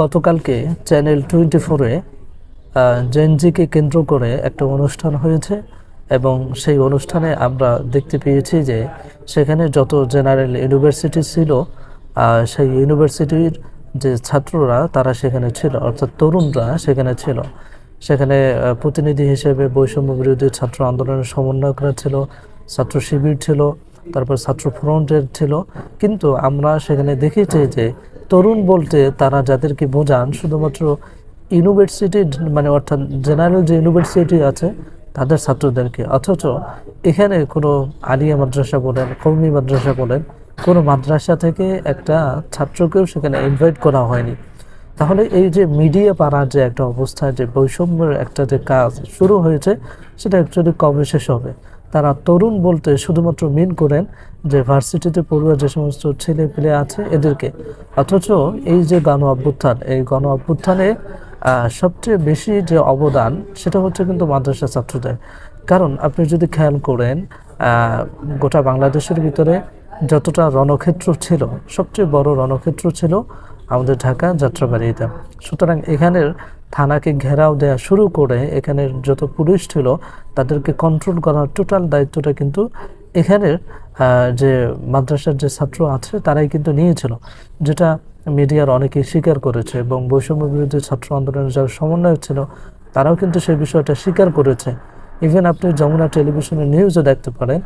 গতকালকে channel twenty ফোরে জেনজিকে কেন্দ্র করে একটা অনুষ্ঠান হয়েছে এবং সেই অনুষ্ঠানে আমরা দেখতে পেয়েছি যে সেখানে যত জেনারেল ইউনিভার্সিটি ছিল সেই ইউনিভার্সিটির যে ছাত্ররা তারা সেখানে ছিল, অর্থাৎ তরুণরা সেখানে ছিল। সেখানে প্রতিনিধি হিসেবে বৈষম্য বিরোধী ছাত্র আন্দোলনের সমন্বয়করা ছিল, ছাত্র শিবির ছিল, তারপর ছাত্র ফ্রন্টের ছিল। কিন্তু আমরা সেখানে দেখেছি যে তরুণ বলতে তারা যাদেরকে বোঝান, শুধুমাত্র ইউনিভার্সিটি মানে অর্থাৎ জেনারেল যে ইউনিভার্সিটি আছে, তাদের ছাত্রদেরকে। অথচ এখানে কোনো আলিয়া মাদ্রাসা বলেন, কৌমি মাদ্রাসা বলেন, কোনো মাদ্রাসা থেকে একটা ছাত্রকেও সেখানে ইনভাইট করা হয়নি। তাহলে এই যে মিডিয়া পাড়ার যে একটা অবস্থা, যে বৈষম্যের একটা যে কাজ শুরু হয়েছে, সেটা অ্যাকচুয়ালি কবে শেষ হবে? তারা তরুণ বলতে শুধুমাত্র মিন করেন যে ভার্সিটিতে পড়ুয়া যে সমস্ত ছেলে পেলে আছে এদেরকে। অথচ এই যে গণ অভ্যুত্থান, এই গণ অভ্যুত্থানে সবচেয়ে বেশি যে অবদান, সেটা হচ্ছে কিন্তু মাদ্রাসা ছাত্রদের। কারণ আপনি যদি খেয়াল করেন গোটা বাংলাদেশের ভিতরে যতটা রণক্ষেত্র ছিল, সবচেয়ে বড় রণক্ষেত্র ছিল আমাদের ঢাকা যাত্রাবাড়িতে। সুতরাং এখানের থানাকে ঘেরাও দেওয়া শুরু করে এখানে যত পুলিশ ছিল তাদেরকে কন্ট্রোল করার টোটাল দায়িত্বটা কিন্তু এখানের যে মাদ্রাসার যে ছাত্র আছে তারাই কিন্তু নিয়েছিল, যেটা মিডিয়ার অনেকেই স্বীকার করেছে এবং বৈষম্য বিরোধী ছাত্র আন্দোলনের যারা সমন্বয়ক ছিল তারাও কিন্তু সেই বিষয়টা স্বীকার করেছে। ইভেন আপনি যমুনা টেলিভিশনের নিউজও দেখতে পারেন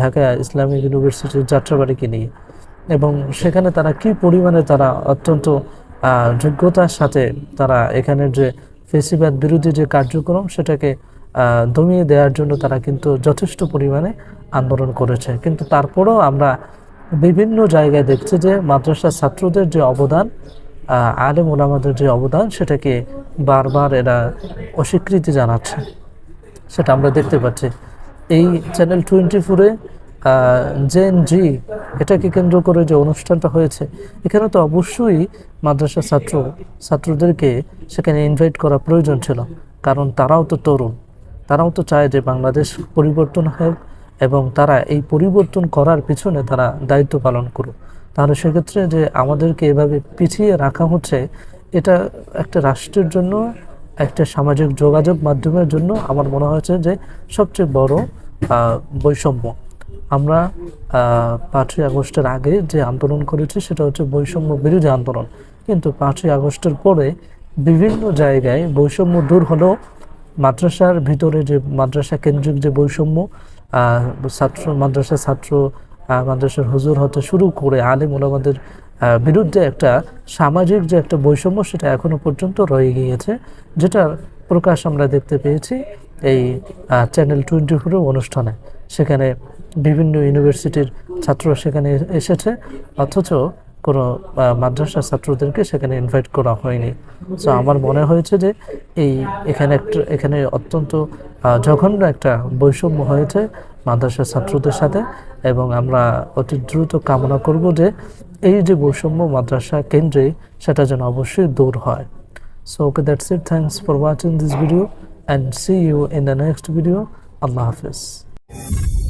ঢাকা ইসলামিক ইউনিভার্সিটির যাত্রাবাড়িকে নিয়ে। এবং সেখানে তারা কি পরিমাণে তারা অত্যন্ত যোগ্যতার সাথে তারা এখানের যে ফেসিবাদ বিরোধী যে কার্যক্রম সেটাকে দমিয়ে দেওয়ার জন্য তারা কিন্তু যথেষ্ট পরিমাণে আন্দোলন করেছে। কিন্তু তারপরেও আমরা বিভিন্ন জায়গায় দেখছি যে মাদ্রাসা ছাত্রদের যে অবদান আলেম ওলামাদের যে অবদান সেটাকে বারবার এরা অস্বীকৃতি জানাচ্ছে। সেটা আমরা দেখতে পাচ্ছি। এই চ্যানেল টোয়েন্টি ফোরে জেন জি এটাকে কেন্দ্র করে যে অনুষ্ঠানটা হয়েছে? এখানে তো অবশ্যই মাদ্রাসা ছাত্র, ছাত্রদেরকে সেখানে ইনভাইট করা প্রয়োজন ছিল। কারণ তারাও তো তরুণ। তারাও তো চায় যে বাংলাদেশ পরিবর্তন হোক এবং তারা এই পরিবর্তন করার পিছনে তারা দায়িত্ব পালন করুক। তাহলে সেক্ষেত্রে যে আমাদেরকে এভাবে পিছিয়ে রাখা হচ্ছে, এটা একটা রাষ্ট্রের জন্য, একটা সামাজিক যোগাযোগ মাধ্যমের জন্য আমার মনে হয়েছে যে সবচেয়ে বড় বৈষম্য। আমরা পাঁচই আগস্টের আগে যে আন্দোলন করেছি সেটা হচ্ছে বৈষম্য বিরোধী আন্দোলন। কিন্তু পাঁচই আগস্টের পরে বিভিন্ন জায়গায় বৈষম্য দূর হলেও মাদ্রাসার ভিতরে যে মাদ্রাসা কেন্দ্রিক যে বৈষম্য ছাত্র মাদ্রাসা ছাত্র মাদ্রাসার হুজুর হতে শুরু করে আলিম ওলামাদের বিরুদ্ধে একটা সামাজিক যে একটা বৈষম্য সেটা এখনও পর্যন্ত রয়ে গিয়েছে, যেটার প্রকাশ আমরা দেখতে পেয়েছি এই চ্যানেল টোয়েন্টি ফোরের অনুষ্ঠানে। সেখানে বিভিন্ন ইউনিভার্সিটির ছাত্র সেখানে এসেছে। অথচ কোনো আহ, মাদ্রাসা ছাত্রদেরকে সেখানে ইনভাইট করা হয়নি। সো আমার মনে হয়েছে যে এই এখানে একটা এখানে অত্যন্ত জঘন্য একটা বৈষম্য হয়েছে মাদ্রাসা ছাত্রদের সাথে এবং আমরা অতি দ্রুত কামনা করব যে এই যে বৈষম্য মাদ্রাসা কেন্দ্রে সেটা যেন অবশ্যই দূর হয়। So okay that's it thanks for watching this video and see you in the next video আল্লাহ হাফিজ। you